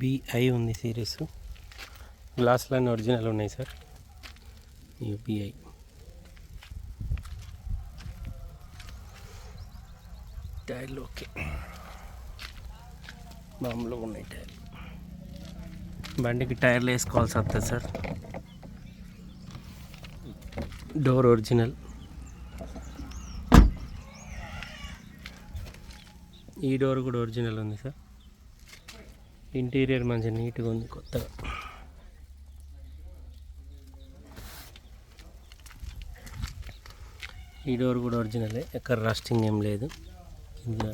BI ఉంది series గ్లాసులన్నీ original ఉన్నాయి సార్ యూపీఐ టైర్లు ఓకే మామూలుగా ఉన్నాయి టైర్లు బండికి టైర్లు వేసుకోవాల్సి వస్తుంది సార్. డోర్ ఒరిజినల్ ఈ డోర్ కూడా ఒరిజినల్ ఉంది సార్. ఇంటీరియర్ మంచిగా నీట్గా ఉంది కొత్తగా. ఈ డోర్ కూడా ఒరిజినలే ఎక్కడ రస్టింగ్ ఏం లేదు. కింద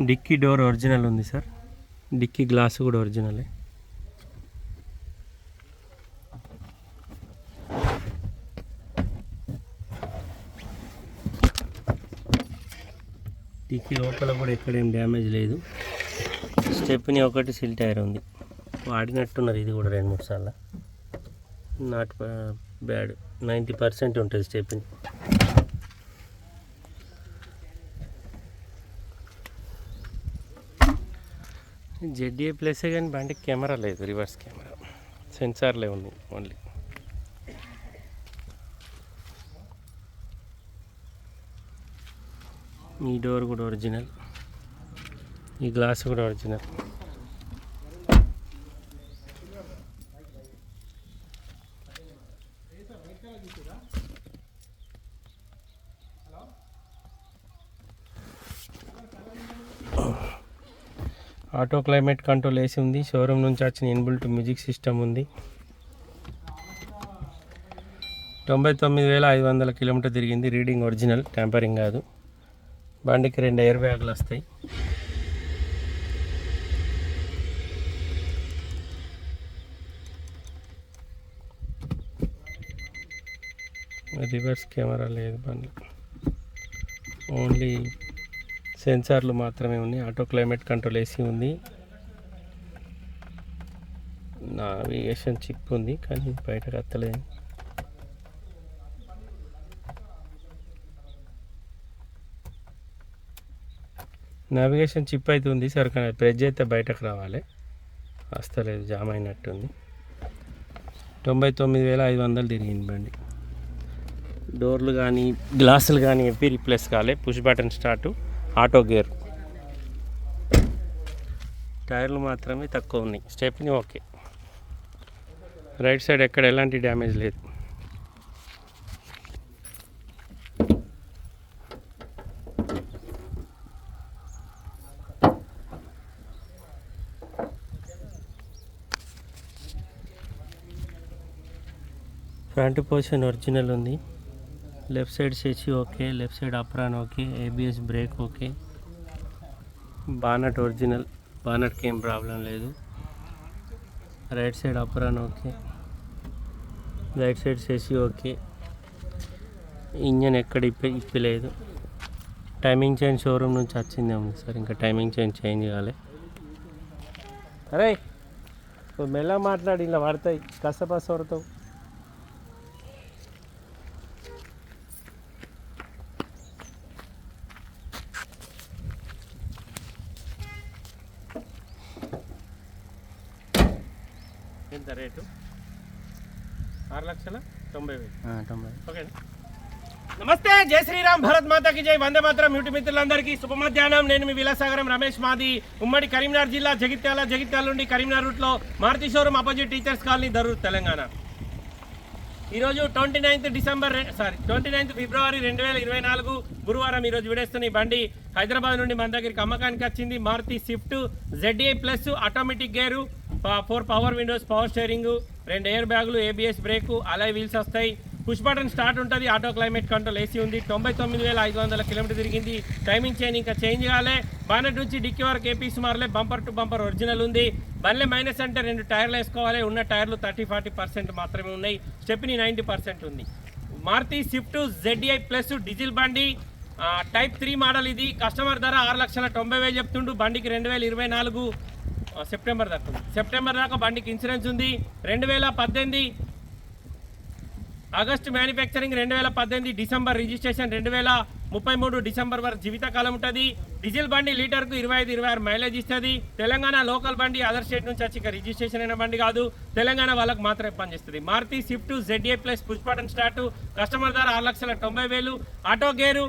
డిక్కీ డోర్ ఒరిజినల్ ఉంది సార్. డిక్కీ గ్లాస్ కూడా ఒరిజినలే. డిక్కీ లోపల కూడా ఎక్కడేం డ్యామేజ్ లేదు. స్టెప్ని ఒకటి సిల్ టైర్ ఉంది. వాడినట్టున్నారు ఇది కూడా రెండు మూడు సార్లు. Not bad. నైంటీ పర్సెంట్ ఉంటుంది స్టెప్ని. జెడ్డీఏ ప్లసే కానీ బండి కెమెరా లేదు రివర్స్ కెమెరా. సెన్సార్లే ఉంది ఓన్లీ. ఈ డోర్ కూడా ఒరిజినల్. ఈ గ్లాస్ కూడా ఒరిజినల్. ఆటో క్లైమేట్ కంట్రోల్ వేసి ఉంది. షోరూమ్ నుంచి వచ్చిన ఇన్బుల్ట్ మ్యూజిక్ సిస్టమ్ ఉంది. తొంభై తొమ్మిది వేల ఐదు వందల కిలోమీటర్ తిరిగింది. రీడింగ్ ఒరిజినల్ ట్యాంపరింగ్ కాదు. బండికి రెండు ఎయిర్ బ్యాగులు వస్తాయి. రివర్స్ కెమెరా లేదు బండి ఓన్లీ సెన్సార్లు మాత్రమే ఉన్నాయి. ఆటో క్లైమేట్ కంట్రోల్ ఏసీ ఉంది. నావిగేషన్ చిప్ ఉంది కానీ బయటకు వస్తలేదు నావిగేషన్ చిప్ అయితే ఉంది సార్ కానీ ప్రెజ్ అయితే బయటకు రావాలి. వస్తలేదు జామ్ అయినట్టుంది. తొంభై తొమ్మిది వేల ఐదు వందలు తిరిగింది బండి. డోర్లు కానీ గ్లాసులు కానీ ఎప్పి రిప్లేస్ కాలే. Push button start auto gear. టైర్లు మాత్రమే తక్కువ ఉన్నాయి. Stepney okay. రైట్ సైడ్ ఎక్కడ ఎలాంటి డ్యామేజ్ లేదు. ఫ్రంట్ పోర్షన్ ఒరిజినల్ ఉంది. Left side సెచి okay left side apron okay ABS brake okay bonnet original బానట్కి ఏం ప్రాబ్లం లేదు right side apron okay right side సెసి okay engine ఎక్కడ ఇప్పి ఇప్పలేదు టైమింగ్ చైన్ షోరూమ్ నుంచి వచ్చిందేమో సార్ ఇంకా టైమింగ్ చైన్ చేంజ్ కాలే అరే మెల్ల మాట్లాడి ఇలా పడతాయి కష్టపడి పడతావు ఎంత రేటు? ఆరు లక్షల? తొంభై వేలు. తొంభై. ఓకే నమస్తే జై శ్రీరామ్ భరత్ మాతాకి జై. వందే మాత్రం యూటి మిత్రులందరికీ శుభ మధ్యాహ్నం. నేను మీ విలాసాగరం రమేష్ మాది. ఉమ్మడి కరీంనగర్ జిల్లా జగిత్యాల జగిత్యాల నుండి కరీంనగర్ రూట్లో Maruti showroom opposite teachers colony Darur Telangana. ఈరోజు twenty ninth December sorry twenty ninth February రెండు వేల ఇరవై నాలుగు గురువారం ఈరోజు విడేస్తున్న ఈ బండి హైదరాబాద్ నుండి మన దగ్గరికి అమ్మకానికి వచ్చింది. Maruti Swift ZA plus automatic gear four power windows power steering రెండు ఎయిర్ బ్యాగులు ఏబిఎస్ బ్రేకు అలాయ్ వీల్స్ వస్తాయి. పుష్ బటన్ స్టార్ట్ ఉంటుంది ఆటో క్లైమేట్ కంట్రోల్ ఏసీ ఉంది. తొంభై తొమ్మిది వేల ఐదు వందల కిలోమీటర్ తిరిగింది. టైమింగ్ చైన్ ఇంకా చేంజ్ కాలే. బానెట్ నుంచి డిక్కీ వరకు ఏపీ సుమారులే బంపర్ టు బంపర్ ఒరిజినల్ ఉంది. బండ్లే మైనస్ అంటే రెండు టైర్లు వేసుకోవాలి. ఉన్న టైర్లు థర్టీ ఫార్టీ పర్సెంట్ మాత్రమే ఉన్నాయి. స్టెప్ని నైంటీ పర్సెంట్ ఉంది. Maruti Swift ZI plus diesel బండి. టైప్ త్రీ మోడల్ ఇది. కస్టమర్ ధర ఆరు లక్షల తొంభై వేలు చెప్తుండు. బండికి రెండు వేల ఇరవై నాలుగు. సెప్టెంబర్ దాకా ఉంది. సెప్టెంబర్ దాకా బండికి ఇన్సూరెన్స్ ఉంది. రెండు వేల పద్దెనిమిది ఆగస్టు మ్యానుఫ్యాక్చరింగ్ రెండు వేల పద్దెనిమిది డిసెంబర్ రిజిస్ట్రేషన్ రెండు వేల ముప్పై మూడు డిసెంబర్ వరకు జీవితకాలం ఉంటుంది. డీజిల్ బండి లీటర్కు ఇరవై ఐదు ఇరవై ఆరు మైలేజ్ ఇస్తుంది. తెలంగాణ లోకల్ బండి అదర్ స్టేట్ నుంచి వచ్చి రిజిస్ట్రేషన్ అయిన బండి కాదు. తెలంగాణ వాళ్ళకి మాత్రమే పనిచేస్తుంది. Maruti Swift ZA plus push button start customer ధర ఆరు లక్షల తొంభై వేలు. ఆటో గేరు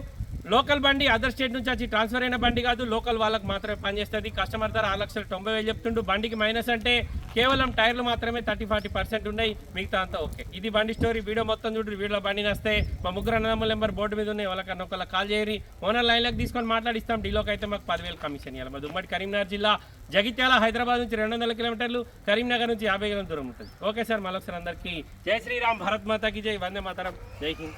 లోకల్ బండి అదర్ స్టేట్ నుంచి వచ్చి ట్రాన్స్ఫర్ అయిన బండి కాదు లోకల్ వాళ్ళకి మాత్రమే పనిచేస్తుంది. కస్టమర్ ధర ఆరు లక్షల తొంభై వేలు చెప్తుండు. బండికి మైనస్ అంటే కేవలం టైర్లు మాత్రమే థర్టీ ఫార్టీ పర్సెంట్ ఉన్నాయి. మిగతా అంతా ఓకే. ఇది బండి స్టోరీ. వీడియో మొత్తం చూడు వీడియోలో బండి నస్తే. మా ముగ్గురు అన్నదమ్ముల నెంబర్ బోర్డు మీద ఉన్నాయి. వాళ్ళకన్నా ఒకళ్ళ కాల్ చేయరి ఓనర్ లైన్లోకి తీసుకొని మాట్లాడిస్తాం. డీలోకి అయితే మాకు పదివేలు కమిషన్ ఇవ్వాలి మా ఉమ్మడి కరీంనగర్ జిల్లా జగిత్యాల హైదరాబాద్ నుంచి రెండు వందల కిలోమీటర్లు. కరీంనగర్ నుంచి యాభై కిలోమీటర్ దూరం ఉంటుంది. ఓకే సార్ మళ్ళొకసారి అందరికీ జై శ్రీరామ్. భరత్ మాతాకి జై. వందే మాతరం. జై హింద్.